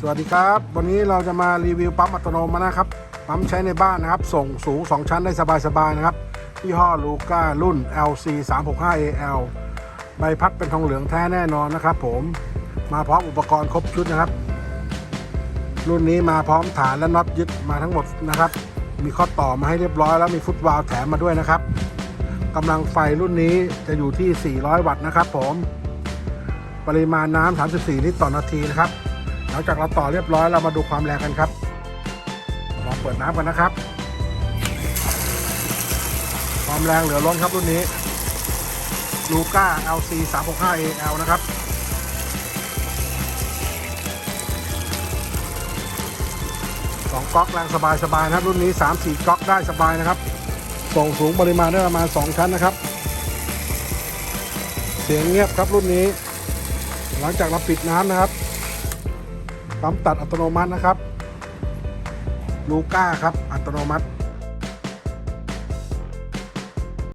สวัสดีครับ วันนี้เราจะมารีวิวปั๊มอัตโนมัตินะครับ ปั๊มใช้ในบ้านนะครับ ส่งสูง 2 ชั้นได้สบายๆนะครับยี่ห้อลูก้ารุ่น LC 3 6 5 AL ใบพัดเป็นทองเหลืองแท้แน่นอนนะครับ ผมมาพร้อมอุปกรณ์ครบชุดนะครับ รุ่นนี้มาพร้อมฐานและน็อตยึดมาทั้งหมดนะครับ มีข้อต่อมาให้เรียบร้อยแล้วมีฟุตวาลแถมมาด้วยนะครับกำลังไฟรุ่นนี้จะอยู่ที่ 400 วัตต์นะครับ ผม ปริมาณน้ำ34 ลิตรต่อนาทีนะครับ หลังจากเราต่อเรียบร้อยเรามาดูความแรงกันครับลองเปิดน้ำกันนะครับ ความแรงเหลือล้นครับรุ่นนี้ลูก้า LC 365 AL นะครับสองก๊อกแรงสบายๆนะครับ รุ่นนี้ 3-4 ก๊อกได้สบายนะครับ ส่งสูงปริมาณได้ประมาณ 2 ชั้นนะครับ เสียงเงียบครับรุ่นนี้ หลังจากเราปิดน้ำนะครับ ปั๊มตัดอัตโนมัตินะครับลูก้าครับอัตโนมัติ